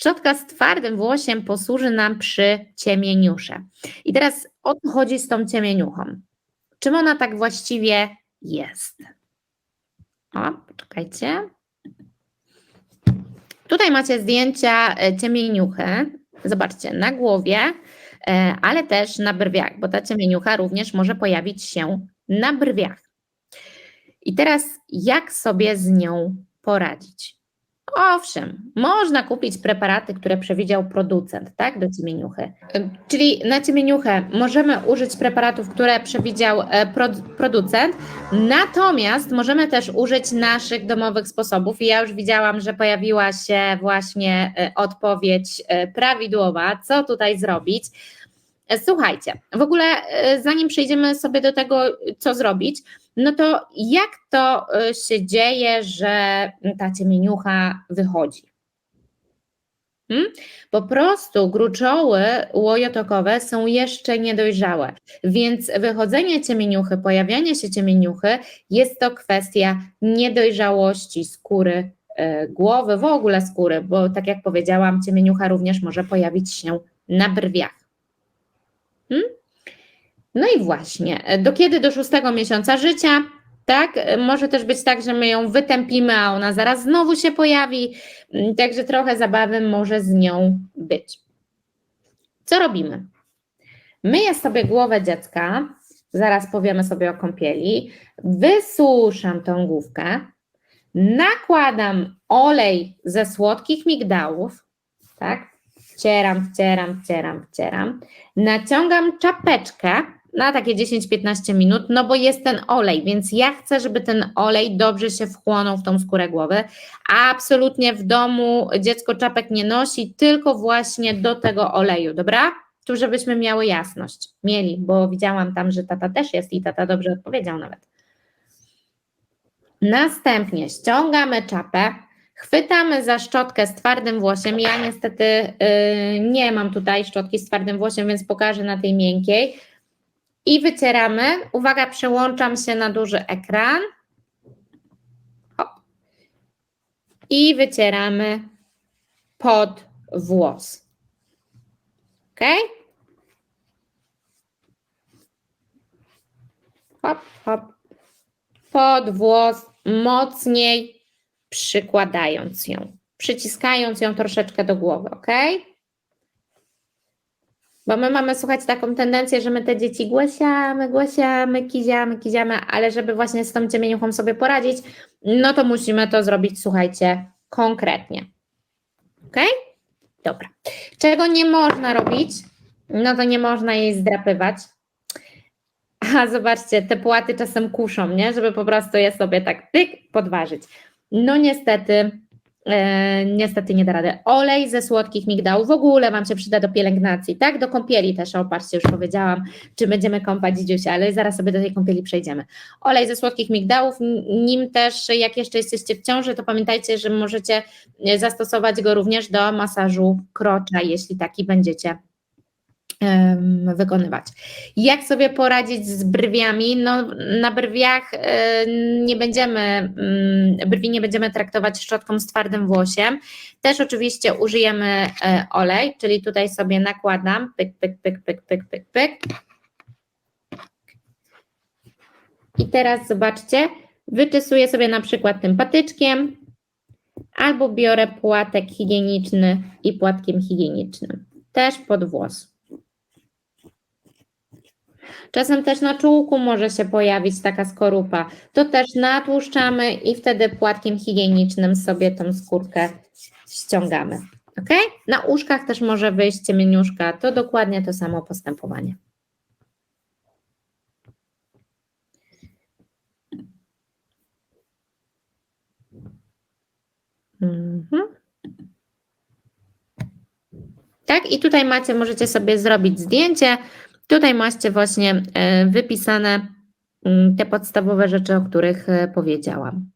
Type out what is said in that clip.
Szczotka z twardym włosiem posłuży nam przy ciemieniusze. I teraz o co chodzi z tą ciemieniuchą? Czym ona tak właściwie jest? O, poczekajcie. Tutaj macie zdjęcia e, ciemieniuchy. Zobaczcie, na głowie, e, ale też na brwiach, bo ta ciemieniucha również może pojawić się na brwiach. I teraz jak sobie z nią poradzić? Owszem, można kupić preparaty, które przewidział producent, tak, do ciemieniuchy. Czyli na ciemieniuchę możemy użyć preparatów, które przewidział e, pro- producent, natomiast możemy też użyć naszych domowych sposobów. I ja już widziałam, że pojawiła się właśnie e, odpowiedź e, prawidłowa, co tutaj zrobić. Słuchajcie, w ogóle zanim przejdziemy sobie do tego, co zrobić, no to jak to y, się dzieje, że ta ciemieniucha wychodzi? Hmm? Po prostu gruczoły łojotokowe są jeszcze niedojrzałe, więc wychodzenie ciemieniuchy, pojawianie się ciemieniuchy jest to kwestia niedojrzałości skóry y, głowy, w ogóle skóry, bo tak jak powiedziałam, ciemieniucha również może pojawić się na brwiach. Hmm? No i właśnie, do kiedy? Do szóstego miesiąca życia, tak? Może też być tak, że my ją wytępimy, a ona zaraz znowu się pojawi, Mm, także trochę zabawy może z nią być. Co robimy? Myję sobie głowę dziecka, zaraz powiemy sobie o kąpieli, wysuszam tą główkę, nakładam olej ze słodkich migdałów, tak? Wcieram, wcieram, wcieram, wcieram. Naciągam czapeczkę na takie 10-15 minut, no bo jest ten olej, więc ja chcę, żeby ten olej dobrze się wchłonął w tą skórę głowy. A absolutnie w domu dziecko czapek nie nosi, tylko właśnie do tego oleju, dobra? Tu, żebyśmy miały jasność. Mieli, bo widziałam tam, że tata też jest i tata dobrze odpowiedział nawet. Następnie ściągamy czapę, chwytamy za szczotkę z twardym włosiem. Ja niestety yy, nie mam tutaj szczotki z twardym włosiem, więc pokażę na tej miękkiej. I wycieramy. Uwaga, przełączam się na duży ekran. Hop. I wycieramy pod włos. Ok? Hop, hop. Pod włos mocniej przykładając ją, przyciskając ją troszeczkę do głowy, ok? Bo my mamy, słuchać, taką tendencję, że my te dzieci głosiamy, głosiamy, kiziamy, kiziamy, ale żeby właśnie z tą ciemieniuchą sobie poradzić, no to musimy to zrobić, słuchajcie, konkretnie. Ok? Dobra. Czego nie można robić? No to nie można jej zdrapywać. A zobaczcie, te płaty czasem kuszą, nie? Żeby po prostu je sobie tak tyk podważyć. No niestety, e, niestety nie da rady. Olej ze słodkich migdałów w ogóle Wam się przyda do pielęgnacji, tak? Do kąpieli też, opatrzcie, już powiedziałam, czy będziemy kąpać dzidziusia, ale zaraz sobie do tej kąpieli przejdziemy. Olej ze słodkich migdałów, nim też, jak jeszcze jesteście w ciąży, to pamiętajcie, że możecie e, zastosować go również do masażu krocza, jeśli taki będziecie wykonywać. Jak sobie poradzić z brwiami? No, na brwiach e, nie będziemy, mm, brwi nie będziemy traktować szczotką z twardym włosiem. Też oczywiście użyjemy e, olej, czyli tutaj sobie nakładam, pyk, pyk, pyk, pyk, pyk, pyk, pyk. I teraz zobaczcie, wyczesuję sobie na przykład tym patyczkiem, albo biorę płatek higieniczny i płatkiem higienicznym, też pod włos. Czasem też na czółku może się pojawić taka skorupa. To też natłuszczamy i wtedy płatkiem higienicznym sobie tą skórkę ściągamy. Ok? Na uszkach też może wyjść ciemieniuszka. To dokładnie to samo postępowanie. Mhm. Tak, i tutaj macie, możecie sobie zrobić zdjęcie. Tutaj macie właśnie e, wypisane mm, te podstawowe rzeczy, o których e, powiedziałam.